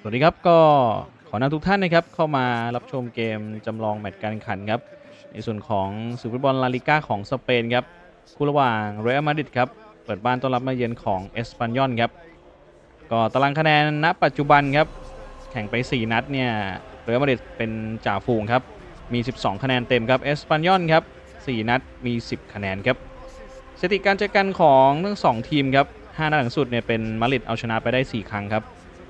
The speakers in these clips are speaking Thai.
สวัสดีครับก็ขอนำทุกท่านนะครับเข้ามารับชมเกมจำลองแมตช์การแข่งขันครับในส่วนของศึกฟุตบอลลาลิก้าของสเปนครับคู่ระหว่างเรอัลมาดริดครับเปิดบ้านต้อนรับมาเยือนของเอสปันยอนครับก็ตารางคะแนนณปัจจุบันครับแข่งไป 4 นัดเนี่ยเรอัลมาดริดเป็นจ่าฝูงครับมี 12 คะแนนเต็มครับเอสปันยอนครับ4นัดมี 10 คะแนนครับสถิติการเจอกันของทั้งสองทีมครับ5นัดหลังสุดเนี่ยเป็นมาดริดเอาชนะไปได้ 4 ครั้งครับ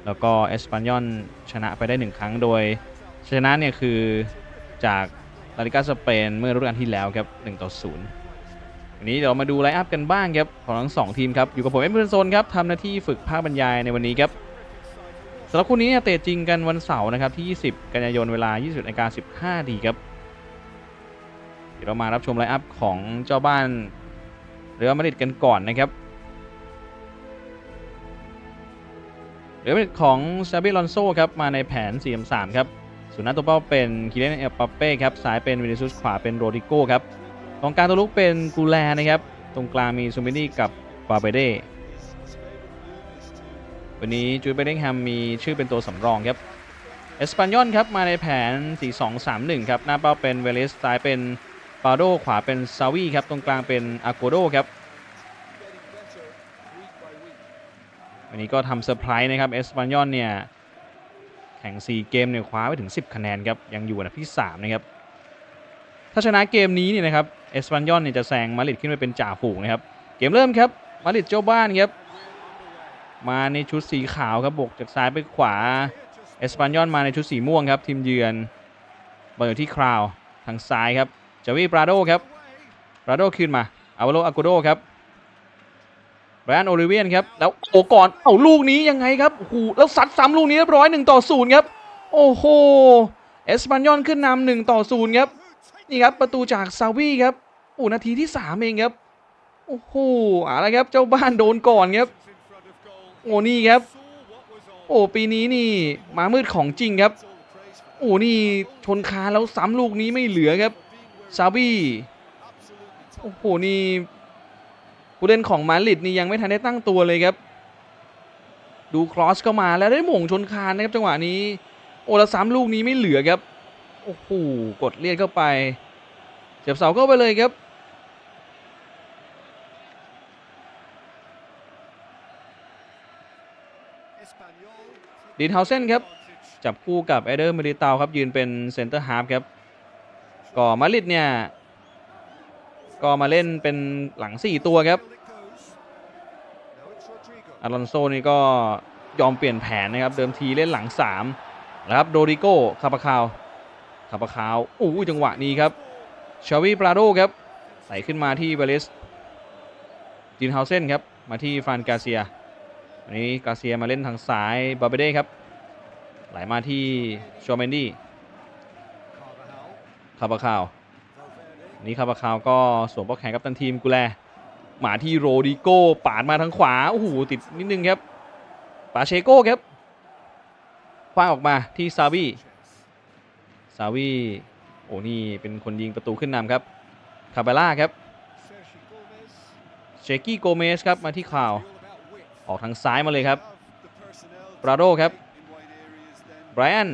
แล้วก็เอสปันยอนชนะไปได้ 1 ครั้งโดย ชนะเนี่ยคือจากลาลิกาสเปนเมื่อฤดูกาลที่แล้วครับ1ต่อ0วันนี้เดี๋ยวมาดูไลน์อัพกันบ้างครับของทั้งสองทีมครับอยู่กับผมเอ็มเพนโซนครับทำหน้าที่ฝึกภาคบรรยายในวันนี้ครับสำหรับคู่นี้เนี่ยเตะจริงกันวันเสาร์นะครับที่ 20 กันยายนเวลา 20นาฬิกา15ดีครับเดี๋ยวเรามารับชมไลน์อัพของเจ้าบ้านเรือมาดริดกันก่อนนะครับ เรือเป็นของซาบิลอนโซครับมาในแผน 4 3 ครับส่วนหน้าตัวเป้าเป็นคิเลนเอลปาเป้ครับซ้ายเป็นวินิซุสขวาเป็นโรดิโก้ครับตรงกลางตัวลุกเป็นกูแลนะครับ ตรงกลางมีซูมินี่กับบาเบเดวันนี้จูดเบเดงแฮมมีชื่อเป็นตัวสำรองครับเอสปันยอนครับมาในแผน 4-2-3-1 ครับ หน้าเป้าเป็นเวเลสซ้ายเป็นปาโดขวาเป็นซาวีครับ ตรงกลางเป็นอาโกโดครับ วันนี้ก็ทำเซอร์ไพรส์นะครับเอสปันยอนเนี่ยแข่ง 4 เกมเนี่ยคว้าไปถึง 10 คะแนนครับยังอยู่อันดับที่ 3 นะครับ ถ้าชนะเกมนี้เนี่ยนะครับเอสปันยอนเนี่ยจะแซงมาดริดขึ้นไปเป็นจ่าฝูงนะครับ เกมเริ่มครับมาดริดเจ้าบ้านครับมาในชุดสีขาวครับบกจากซ้ายไปขวาเอสปันยอนมาในชุดสีม่วงครับทีมเยือนบอลอยู่ที่คราวทางซ้ายครับจาวีปราโดครับปราโดขึ้นมาอาวาโลอากูโดครับ แบรนด์โอลิเวียนครับแล้วโอ้ก่อนเอาลูกนี้ยังไงครับโอ้โหแล้วซัดซ้ำลูกนี้เรียบร้อยหนึ่งต่อศูนย์ครับโอ้โหเอสปันยอนขึ้นนำหนึ่งต่อศูนย์ครับนี่ครับประตูจากซาวีครับโอ้นาทีที่สามเองครับโอ้โหอะไรครับเจ้าบ้านโดนก่อนครับโอ้นี่ครับ โอ้ปีนี้นี่มามืดของจริงครับโอ้นี่ชนคานแล้วซ้ำลูกนี้ไม่เหลือครับซาวีโอ้โหนี่ ผู้เล่นของมาดริดนี่ยังไม่ทันได้ตั้งตัวเลยครับ ดูครอสเข้ามาแล้วได้หม่งชนคานนะครับจังหวะนี้ โอ้ล้วซ้ำลูกนี้ไม่เหลือครับ โอ้โหกดเลียดเข้าไปเสียบเสาเข้าไปเลยครับดีนเฮาเซนครับ จับคู่กับเอเดอร์มิลิตาครับยืนเป็นเซนเตอร์ฮาร์ฟครับก็มาดริดเนี่ย ก็มาเล่นเป็นหลัง 4 ตัวครับอลอนโซนี่ก็ยอมเปลี่ยนแผนนะครับ เดิมทีเล่นหลัง 3 แล้วครับ โดริโก้คาปาคาวคาปาคาวโอ้ยจังหวะนี้ครับชาวีปราโดครับไหลขึ้นมาที่เบเลสจินเฮาเซนครับ มาที่ฟานกาเซียวันนี้กาเซียมาเล่นทางซ้ายบาเบเด้ครับ ไหลมาที่ชอเมนดี้คาปาคาว นี่คาบาคาวก็สวมปลอกแขนกับตันทีมกูแลหมาที่โรดิโก้ปาดมาทางขวาโอ้โหติดนิดนึงครับปาเชโก้ครับคว้างออกมาที่ซาวีซาวีโอ้นี่เป็นคนยิงประตูขึ้นนำครับคาเบล่าครับเชกี้โกเมสครับมาที่ข่าว ออกทางซ้ายมาเลยครับปราโดครับไบรอัน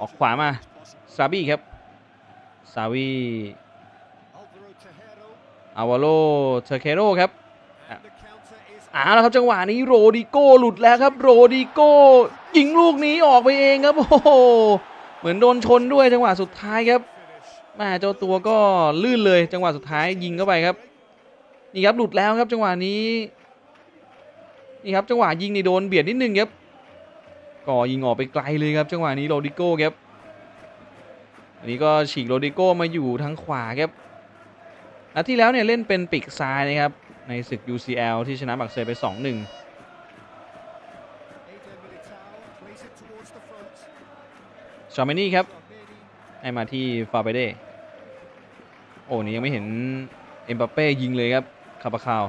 ออกขวามาซาบี้ครับซาวี อาวาโลเทเคโรครับอ่าแล้วครับจังหวะนี้โรดิโก้หลุดแล้วครับ โรดิโก้ยิงลูกนี้ออกไปเองครับ โอ้โหเหมือนโดนชนด้วยจังหวะสุดท้ายครับแม่เจ้าตัวก็ลื่นเลยจังหวะสุดท้ายยิงเข้าไปครับ นี่ครับหลุดแล้วครับจังหวะนี้ นี่ครับจังหวะยิงนี่โดนเบียดนิดนึงครับก็ยิงออกไปไกลเลยครับ จังหวะนี้โรดิโก้ครับอันนี้ก็ฉีกโรดิโก้มาอยู่ทางขวาครับ นัดที่แล้วเนี่ยเล่นเป็นปีกซ้ายนะครับ ในศึก UCL ที่ชนะบักเซไป 2-1ชอมเมนี่ครับให้มาที่ฟาเบเดโอ้นี่ยังไม่เห็น เอ็มบัปเป้ยิงเลยครับคาปาคาว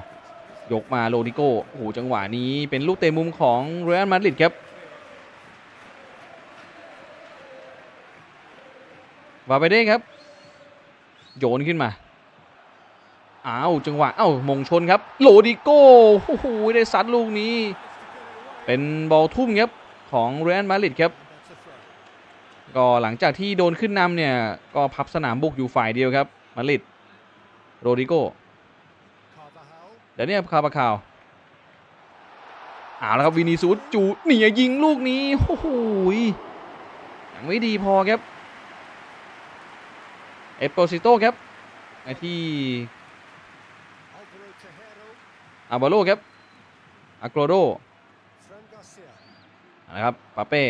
ยกมาโรดิโก้โอ้โหจังหวะนี้เป็นลูกเตะมุมของเรอัลมาดริดครับวาไปเด้ครับ โยนขึ้นมา อ้าวจังหวะอ้าวมงชนครับโลดิโก้โอ้โหได้ซัดลูกนี้ เป็นบอลทุ่มครับของเรอัลมาดริดครับก็หลังจากที่โดนขึ้นนำเนี่ย ก็พับสนามบุกอยู่ฝ่ายเดียวครับมาดริดโรดิโกเดี๋ยวเนี่ยคาบาคาวเอาละครับวินิซูสจูเหนียยิงลูกนี้โอ้โหยยังไม่ดีพอครับเอสโปซิโต้ครับไอที่ อาบาโลครับอาโกรโดนะครับปาเป้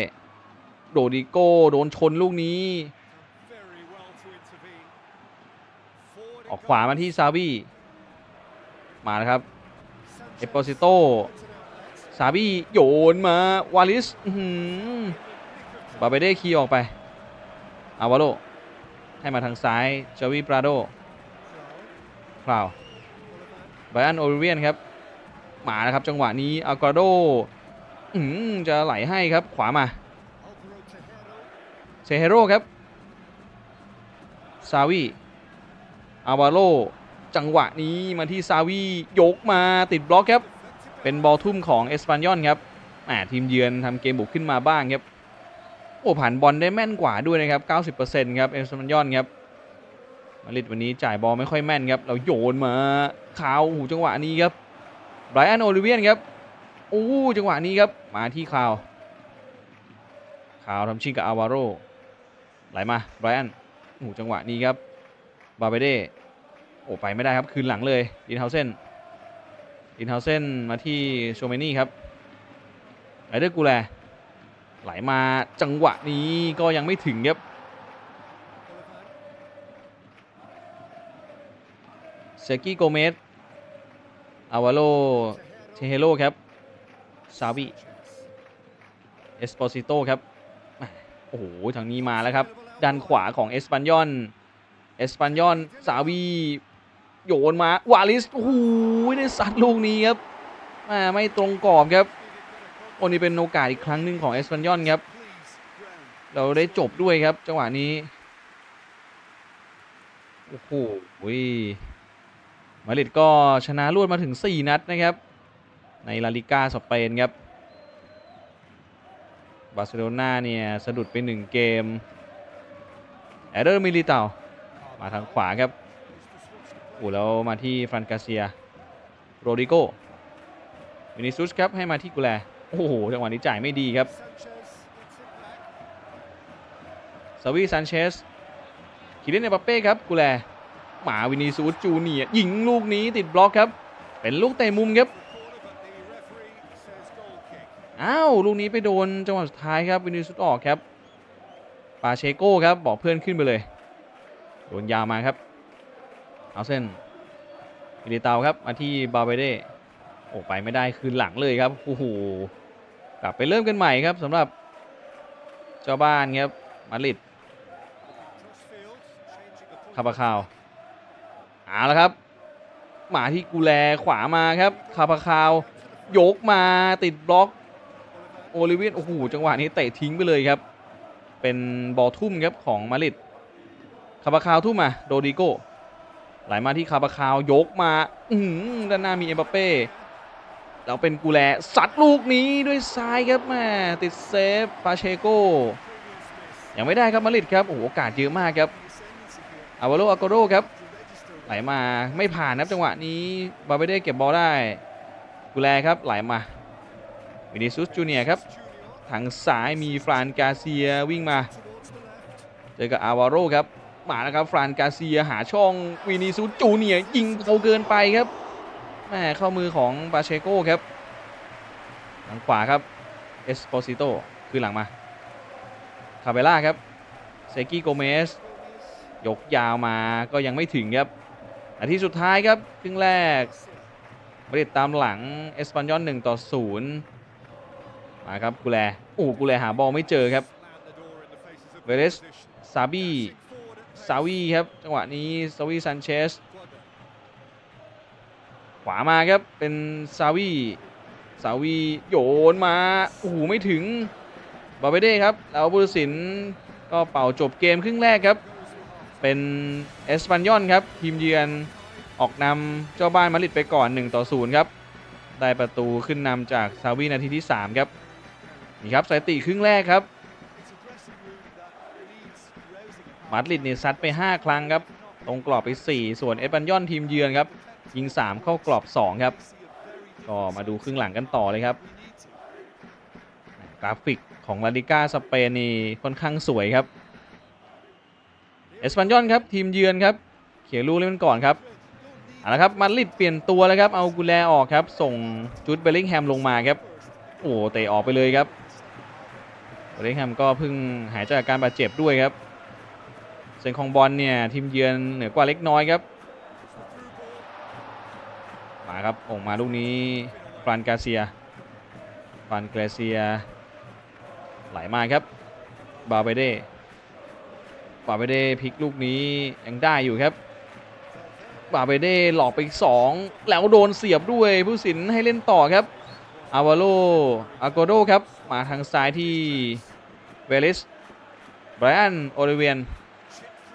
โดดิโก้โดนชนลูกนี้ ออกขวามาที่ซาบี้มาแล้วครับ เอสโปซิโต้ซาบี้โยนมาวาลิสบาเบเด้คีย์ออกไป อาวาโลให้มาทางซ้ายจาวีปราโดคลาวไบอันโอริเวียนครับ มานะครับ จังหวะนี้อากาโดจะไหลให้ครับขวามาเซเฮโร่ครับซาวีอาวาโลจังหวะนี้มาที่ซาวียกมาติดบล็อกครับ เป็นบอลทุ่มของเอสปานยอนครับแหมทีมเยือนทำเกมบุกขึ้นมาบ้างครับ โอ้ผ่านบอลได้แม่นกว่าด้วยนะครับ 90%ครับเอสปานยอนครับมาริดวันนี้จ่ายบอลไม่ค่อยแม่นครับ เราโยนมาขาวหูจังหวะนี้ครับ ไบรอันโอลิเวียนครับโอ้จังหวะนี้ครับ มาที่คาวคาวทำชิงกับอาวาโรไหลมาไบรอันโอ้จังหวะนี้ครับบาเบเด้โอ้ไปไม่ได้ครับคืนหลังเลยดินเฮาเซนดินเฮาเซนมาที่โชเมนี่ครับไรเดอร์กูแลไหลมาจังหวะนี้ก็ยังไม่ถึงครับเซกิโกเมส อาวาโลเทเฮโลครับซาบิเอสโปซิโตครับ โอ้โห ทางนี้มาแล้วครับ ด้านขวาของเอสปันยอน เอสปันยอนซาวีโยนมา วาลิส โอ้โห ได้สัตว์ลูกนี้ครับม่ไม่ตรงกรอบครับโอ้นี่เป็นโอกาสอีกครั้งหนึ่งของเอสปันยอนครับ เราได้จบด้วยครับ จังหวะนี้ โอ้โห มาดริดก็ชนะรวดมาถึง 4 นัดนะครับ ในลาลิก้าสเปนครับบาร์เซโลนาเนี่ยสะดุดไป 1 เกมแอเดอร์มิลิเตามาทางขวาครับโอ้แล้วมาที่ฟรานกาเซีย โรดิโกวินิซุสครับให้มาที่กุแล โอ้โห จังหวะนี้จ่ายไม่ดีครับซาวีซานเชสคิรินเอบัปเป้ครับกูแล หมาวินีซูสจูเนียยิงลูกนี้ติดบล็อกครับ เป็นลูกเตะมุมครับอ้าวลูกนี้ไปโดนจังหวะสุดท้ายครับวินีซูสออกครับปาเชโก้ครับบอกเพื่อนขึ้นไปเลย โดนยาวมาครับ เอาเส้นอิริเตาครับมาที่บาเบเดโอ้ไปไม่ได้คืนหลังเลยครับโอ้โหกลับไปเริ่มกันใหม่ครับสำหรับเจ้าบ้านครับมาริดคาบาคาว เอาละครับ หมาที่กูแลขวามาครับ คาบาคาว ยกมาติดบล็อก โอลิเวียนโอ้โหจังหวะนี้เตะทิ้งไปเลยครับ เป็นบอลทุ่มครับของมาริดคาบาคาวทุ่มมาโดดิโกไหลมาที่คาบาคาวยกมา อืด้านหน้ามีเอ็มบัปเป้แล้วเป็นกูแลสัดลูกนี้ด้วยซ้ายครับแม่ติดเซฟปาเชโกยังไม่ได้ครับมาริดครับโอ้โหโอกาสเยอะมากครับอาวาโลอาโกโรครับ ไหลมาไม่ผ่านนะครับจังหวะนี้บาเบเด้เก็บบอลได้กูแลครับไหลมาวินิซุสจูเนียครับทางซ้ายมีฟรานกาเซียวิ่งมาเจอกับอาวาโรครับมาแล้วครับฟรานกาเซียหาช่องวินิซุสจูเนียยิงเขาเกินไปครับแม่เข้ามือของปาเชโก้ครับทางขวาครับเอสโปซิโตคือหลังมาคาเบล่าครับเซกิโกเมสยกยาวมาก็ยังไม่ถึงครับ นาทีสุดท้ายครับครึ่งแรกบริดตามหลังเอสปันยอน1ต่อ0มาครับกูแลโอ้กูแลหาบอลไม่เจอครับเวเรสซาบี้ซาวีครับจังหวะนี้ซาวีซันเชสขวามาครับเป็นซาวีซาวีโยนมาโอ้โหไม่ถึงบาเบเด้ครับแล้วบุรสินก็เป่าจบเกมครึ่งแรกครับ เป็นเอสปันยอนครับทีมเยือนออกนำเจ้าบ้านมาริดไปก่อน 1 ต่อ 0 ครับ ได้ประตูขึ้นนำจากซาวีนาทีที่ 3 ครับนี่ครับสถิติครึ่งแรกครับมาริดเนี่ยซัดไป 5 ครั้งครับ ตรงกรอบไป 4 ส่วนเอสปันยอนทีมเยือนครับยิง 3 เข้ากรอบ 2 ครับ ก็มาดูครึ่งหลังกันต่อเลยครับ กราฟิกของลาลิก้าสเปนนี่ค่อนข้างสวยครับ เอสปันยอนครับทีมเยือนครับเขียนลูกเล่นก่อนครับเอาละครับมาริดเปลี่ยนตัวแล้วครับเอากุแลออกครับ ส่งจูดเบลลิงแฮมลงมาครับโอ้เตะออกไปเลยครับเบลลิงแฮมก็เพิ่งหายจากอาการบาดเจ็บด้วยครับเซนของบอลเนี่ยทีมเยือนเหนือกว่าเล็กน้อยครับมาครับออกมาลูกนี้ฟรานกาเซียฟรานกาเซียไหลมาครับบาเบเด บาเบเด้พลิกลูกนี้ยังได้อยู่ครับบาเบเด้หลอกไปสองแล้วโดนเสียบด้วยผู้สินให้เล่นต่อครับอาวาโลอาโกโดครับมาทางซ้ายที่เวลิสไบรอันโอลิเวียน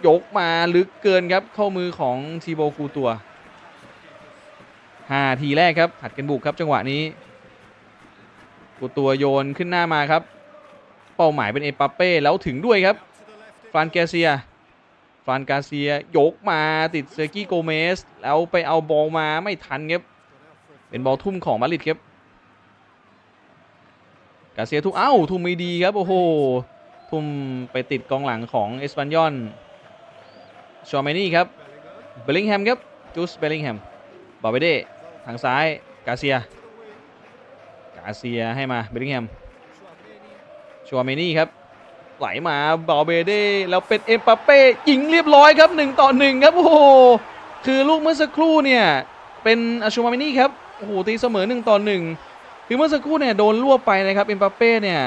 ยกมาลึกเกินครับเข้ามือของทีโบกูตัว5ทีแรกครับหัดกันบุกครับจังหวะนี้กูตัวโยนขึ้นหน้ามาครับ เป้าหมายเป็นเอปาเป้แล้วถึงด้วยครับ ฟรานแกเซียฟรานกาเซียยกมาติดเซอร์กี้โกเมส แล้วไปเอาบอลมาไม่ทันครับ เป็นบอลทุ่มของมาริดครับ กาเซียทุ่มเอ้าทุ่มไม่ดีครับ โอ้โห ทุ่มไปติดกองหลังของเอสปันยอนชอเมนี่ครับ เบลลิงแฮมครับ จูสเบลลิงแฮมบอเบเดทางซ้าย กาเซีย กาเซียให้มา เบลลิงแฮมชอเมนี่ครับ ไหลมาบอเบเดแล้วเป็นเอ็มปาเป้ยิงเรียบร้อยครับ1ต่อ1ครับโอ้โหคือลูกเมื่อสักครู่เนี่ยเป็นอาชูมาเมนี่ครับโอ้โหตีเสมอ1ต่อ1คือเมื่อสักครู่เนี่ยโดนรวบไปนะครับเอ็มปาเป้เนี่ย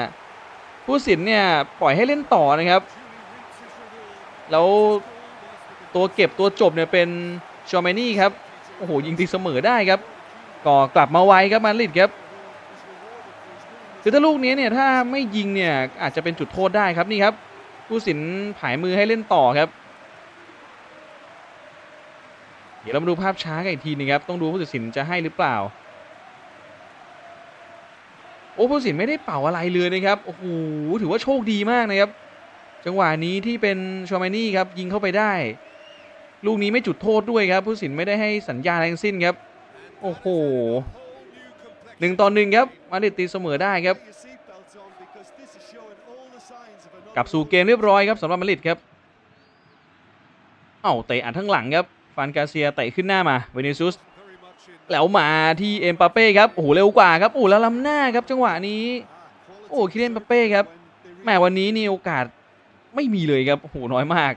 ผู้สินเนี่ยปล่อยให้เล่นต่อนะครับ แล้วตัวเก็บตัวจบเนี่ยเป็นชอเมนี่ครับโอ้โหยิงตีเสมอได้ครับ ก็กลับมาไวครับมาริดครับ คือถ้าลูกนี้เนี่ยถ้าไม่ยิงเนี่ยอาจจะเป็นจุดโทษได้ครับนี่ครับผู้สินผายมือให้เล่นต่อครับ เดี๋ยวเรามาดูภาพช้ากันอีกทีหนึงครับ ต้องดูผู้ตัดสินจะให้หรือเปล่า โอ้ผู้ตัดสินไม่ได้เป่าอะไรเลยนะครับโอ้โหถือว่าโชคดีมากนะครับ จังหวะนี้ที่เป็นชอมานี่ครับยิงเข้าไปได้ ลูกนี้ไม่จุดโทษด้วยครับ ผู้ตัดสินไม่ได้ให้สัญญาอะไรทั้งสิ้นครับ โอ้โห หนึ่งต่อหนึ่งครับมาดริดตีเสมอได้ครับกลับสู่เกมเรียบร้อยครับสำหรับมาดริดครับเอ้าเตะอัดทั้งหลังครับฟานกาเซียเตะขึ้นหน้ามาเวนิซุสแล้วมาที่เอ็มปาเป้ครับโอ้โหเร็วกว่าครับโอ้โหแล้วล้ำหน้าครับจังหวะนี้ โอ้คิเลนปาเป้ครับแหมวันนี้นี่โอกาสไม่มีเลยครับโอ้โหน้อยมาก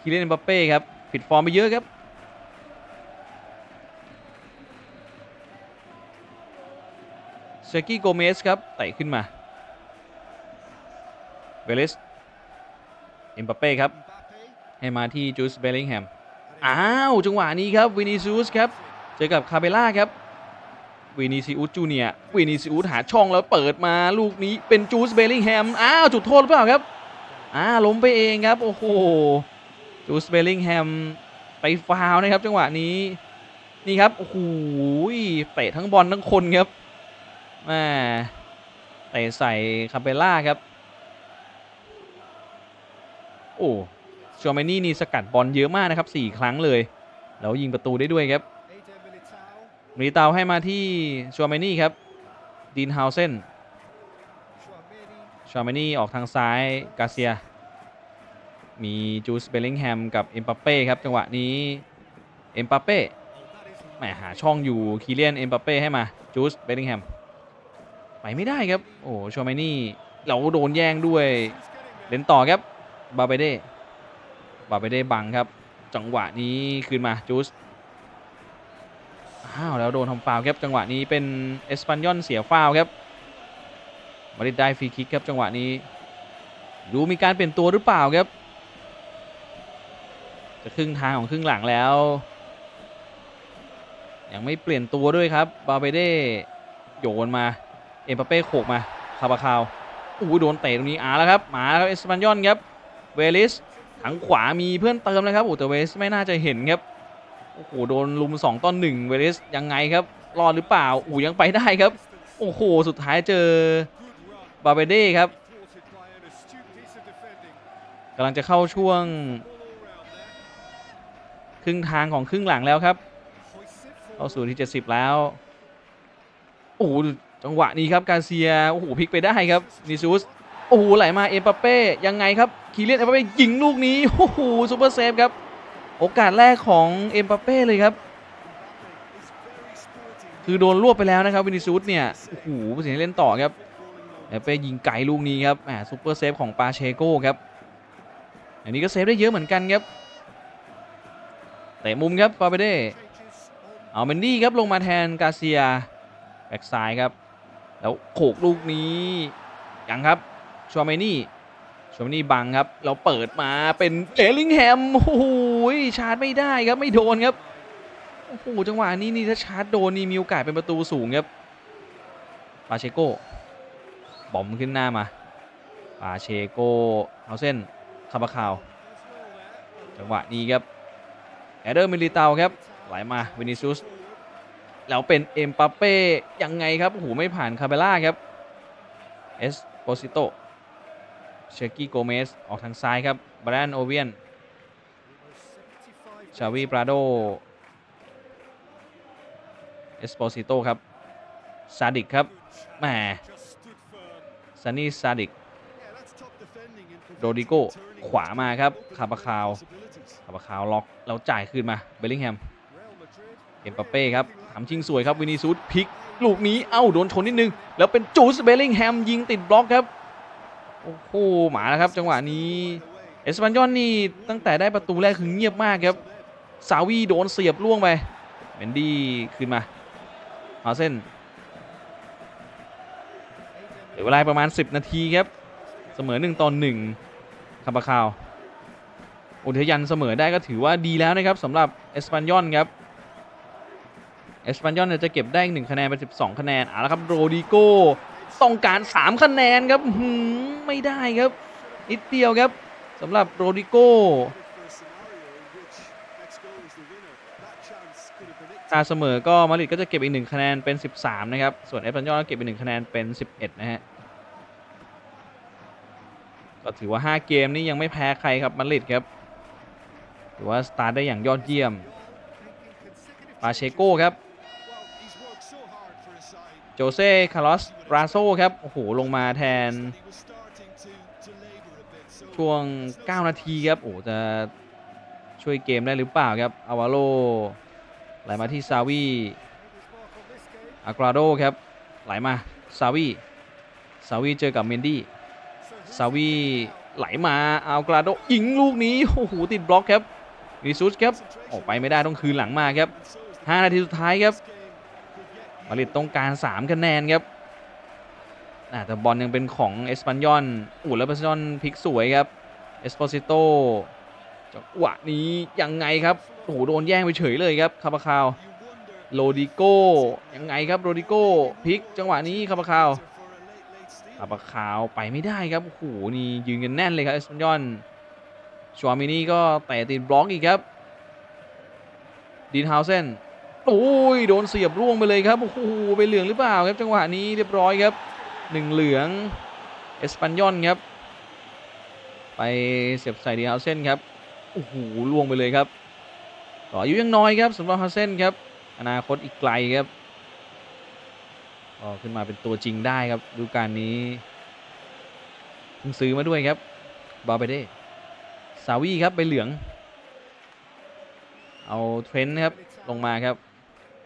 คิเลนปาเป้ครับผิดฟอร์มไปเยอะครับ เซกี้โกเมสครับไต่ขึ้นมา เวลิสเอ็มปาเป้ครับ ให้มาที่จูสเบลลิงแฮม อ้าว จังหวะนี้ครับวินิซิอุสครับ เจอกับคาเบล่าครับวินิซิอุสจูเนียวินิซิอุสหาช่องแล้วเปิดมาลูกนี้เป็นจูสเบลลิงแฮม อ้าว จุดโทษหรือเปล่าครับ อ้าล้มไปเองครับ โอ้โห จูสเบลลิงแฮม ไปฟาวนะครับ จังหวะนี้ นี่ครับ โอ้โหเตะทั้งบอลทั้งคนครับ แม่เตะใส่คาเบล่าครับ โอ้ชอเมนี่นี่สกัดบอลเยอะมากนะครับ 4 ครั้งเลย แล้วยิงประตูได้ด้วยครับมีเตาให้มาที่ชอเมนี่ครับดีนฮาวเซนชอเมนี่ออกทางซ้ายกาเซีย มีจูสเบลลิงแฮมกับเอ็มปาเป้ครับจังหวะนี้เอ็มปาเป้แหมหาช่องอยู่คีเลียนเอ็มปาเป้ให้มาจูสเบลลิงแฮม ไปไม่ได้ครับ โอ้ชอเมนี่เราโดนแย่งด้วย เล่นต่อครับ บาเบเด้บาไปได้บังครับ จังหวะนี้คืนมาจูสอ้าวแล้วโดนทำฟาวครับ จังหวะนี้เป็นเอสปันยอนเสียฟาวครับมาริดได้ฟรีคิกครับจังหวะนี้ดูมีการเปลี่ยนตัวหรือเปล่าครับ จะครึ่งทางของครึ่งหลังแล้ว ยังไม่เปลี่ยนตัวด้วยครับบาเบเด้โยนมา เอ็มปาเป้โขกมาคาบาคาวอู้โดนเตะตรงนี้อาแล้วครับมาแล้วเอสปันยอนครับเวลิสทางขวามีเพื่อนเติมนะครับโอ้แต่เวสไม่น่าจะเห็นครับโอ้โหโดนลุม 2ต่อ1เวสยังไงครับรอดหรือเปล่าอู้ยังไปได้ครับโอ้โหสุดท้ายเจอบาเบเด้ครับกำลังจะเข้าช่วง ครึ่งทางของครึ่งหลังแล้วครับเข้าสู่ที่ 70 แล้วโอ้ จังหวะนี้ครับกาเซียโอ้โหพลิกไปได้ครับนิซูสโอ้โหไหลมาเอ็มปาเป้ยังไงครับคีเลียนเอ็มปาเป้ยิงลูกนี้โอ้โหซูเปอร์เซฟครับโอกาสแรกของเอ็มปาเป้เลยครับ คือโดนรวบไปแล้วนะครับวินิซูสเนี่ยโอ้โหผู้สินเล่นต่อครับเอ็มปาเป้ยิงไกลลูกนี้ครับแหมซูเปอร์เซฟของปาเชโก้ครับอันนี้ก็เซฟได้เยอะเหมือนกันครับเตะมุมครับปาเปเด้เอาเมนดี้ครับลงมาแทนกาเซียแบ็กซ้ายครับ แล้วโขกลูกนี้ยังครับชวาเมนี่ชวาเมนี่บังครับ เราเปิดมาเป็นเอลิงแฮมโอ้โหชาร์จไม่ได้ครับไม่โดนครับโอ้โหจังหวะนี้นี่ถ้าชาร์จโดนนี่มีโอกาสเป็นประตูสูงครับปาเชโก้บอมขึ้นหน้ามาปาเชโก้เอาเส้นคาบาคาว จังหวะนี้ครับแอเดอร์มิลิตาครับไหลมาวินิซุส แล้วเป็นเอ็มปาเป้ยังไงครับโอ้โหไม่ผ่านคาเบล่าครับเอสโปซิโตเชกี้โกเมสออกทางซ้ายครับบรานโอเวียนชาวีปราโดเอสโปซิโตครับซาดิกครับแหมซันนี่ซาดิกโรดิโกขวามาครับคาบาคาวคาบาคาวล็อกแล้วจ่ายคืนมาเบลลิงแฮม เอ็มปาเป้ครับทำชิงสวยครับวินิซูสพลิกลูกนี้เอ้าโดนชนนิดนึง แล้วเป็นจูสเบลลิงแฮมยิงติดบล็อกครับ โอ้โหหมาแล้วครับ จังหวะนี้เอสปันยอนนี่ตั้งแต่ได้ประตูแรกคือเงียบมากครับซาวีโดนเสียบล่วงไปเมนดี้ขึ้นมาเอาเส้นเหลือเวลาประมาณ 10 นาทีครับ เสมอ1ต่อ1คาบาคาวอเทยันเสมอได้ก็ถือว่าดีแล้วนะครับสำหรับเอสปันยอนครับ เอสปันยอนจะเก็บได้อีกหนึ่งคะแนนเป็น12 คะแนนเอาละครับโรดิโก้ต้องการ 3 คะแนนครับหือไม่ได้ครับนิดเดียวครับสำหรับโรดิโกถ้าเสมอก็มาริดก็จะเก็บอีกหนึ่งคะแนนเป็น 13 นะครับ ส่วนเอสปันยอนก็เก็บอีกหนึ่งคะแนนเป็น 11 นะฮะก็ถือว่า 5 เกมนี้ยังไม่แพ้ใครครับมาริดครับถือว่าสตาร์ทได้อย่างยอดเยี่ยมปาเชโก้ครับ โจเซ่คาร์ลอสราโซครับ โอ้โห ลงมาแทน ช่วง 9 นาทีครับ โอ้จะช่วยเกมได้หรือเปล่าครับ อาวาโลไหลมาที่ซาวีอากราโดครับ ไหลมาซาวีซาวีเจอกับเมนดี้ซาวีไหลมาอากราโดยิงลูกนี้ โอ้โห ติดบล็อกครับวิซุสครับ ออกไปไม่ได้ต้องคืนหลังมาครับ 5 นาทีสุดท้ายครับ มาริดต้องการ 3 คะแนนครับแต่บอลยังเป็นของเอสปันยอนอู้แล้วเอสปันยอนพลิกสวยครับเอสโปซิโตจังหวะนี้ยังไงครับโอ้โหโดนแย่งไปเฉยเลยครับคาบาคาวโรดิโก้ยังไงครับโรดิโก้พลิกจังหวะนี้คาบาคาวคาบาคาวไปไม่ได้ครับโอ้โหนี่ยืนกันแน่นเลยครับเอสปันยอนชัวมินี่ก็แตะติดบล็อกอีกครับดีนฮาวเซน โอ้ยโดนเสียบร่วงไปเลยครับโอ้โหไปเหลืองหรือเปล่าครับจังหวะนี้เรียบร้อยครับหนึ่งเหลืองเอสปันยอนครับ ไปเสียบใส่ดีฮาวเซนครับโอ้โหล่วงไปเลยครับต่ออายุยังน้อยครับสำหรับฮาวเซนครับ อนาคตอีกไกลครับก็ขึ้นมาเป็นตัวจริงได้ครับดูการนี้เพิ่งซื้อมาด้วยครับบาเบเด้ซาวีครับไปเหลือง เอาเทรนต์ครับลงมาครับ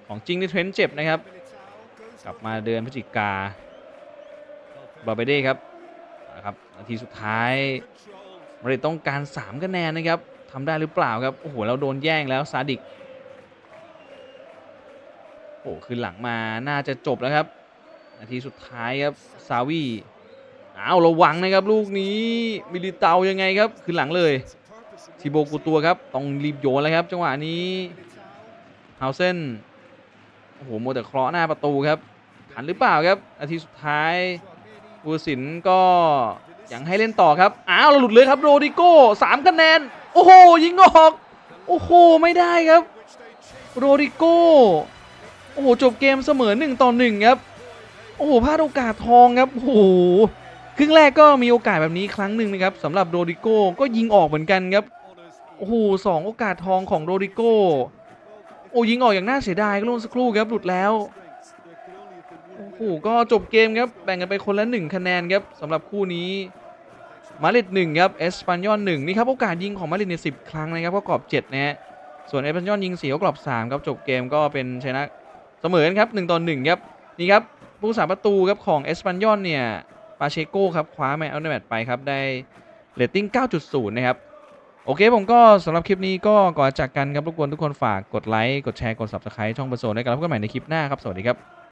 ของจริงที่เทรนต์เจ็บนะครับ กลับมาเดือนพฤศจิกาบาเบเด้ครับนะครับนาทีสุดท้ายมาริดต้องการ 3 คะแนนนะครับทำได้หรือเปล่าครับ โอ้โห เราโดนแย่งแล้วซาดิก โอ้คือหลังมาน่าจะจบแล้วครับ นาทีสุดท้ายครับซาวีอ้าวระวังนะครับลูกนี้มิลิเตายังไงครับ คือหลังเลยทีโบกูตัวครับ ต้องรีบโยนแล้วครับ จังหวะนี้ฮาวเซน โอ้โหโมวแต่เคราะห์หน้าประตูครับทันหรือเปล่าครับนาทีสุดท้ายบูสินก็ยังให้เล่นต่อครับอ้าวเราหลุดเลยครับโรดิโก้สามคะแนน โอ้โหยิงออกโอ้โหไม่ได้ครับโรดิโก้โอ้โหจบเกมเสมอหนึ่งต่อหนึ่งครับโอ้โหพลาดโอกาสทองครับโอ้โหครึ่งแรกก็มีโอกาสแบบนี้ครั้งหนึ่งนะครับสำหรับโรดิโก้ก็ยิงออกเหมือนกันครับโอ้โหสองโอกาสทองของโรดิโก้ โอ้ยิงออกอย่างน่าเสียดายก็ลงสักครู่ครับหลุดแล้วโอ้โหก็จบเกมครับแบ่งกันไปคนละหนึ่งคะแนนครับสำหรับคู่นี้มาดริดหนึ่งครับเอสปันยอนหนึ่งนี่ครับโอกาสยิงของมาดริดในสิบครั้งนะครับก็กรอบเจ็ดนะฮะส่วนเอสปันยอนยิงสี่ก็กรอบสามครับจบเกมก็เป็นชนะเสมอครับหนึ่งต่อหนึ่งครับนี่ครับผู้สาประตูครับของเอสปันยอนเนี่ยปาเชโก้ครับคว้าแมตช์เอาในแมตช์ไปครับได้เรตติ้ง9.0 นะครับ โอเคผมก็สำหรับคลิปนี้ก็ก่อนจากกันครับรบกวนทุกคนฝากกดไลค์กดแชร์กด subscribe ช่องประโซนได้กันแล้วพบกันใหม่ในคลิปหน้าครับ สวัสดีครับ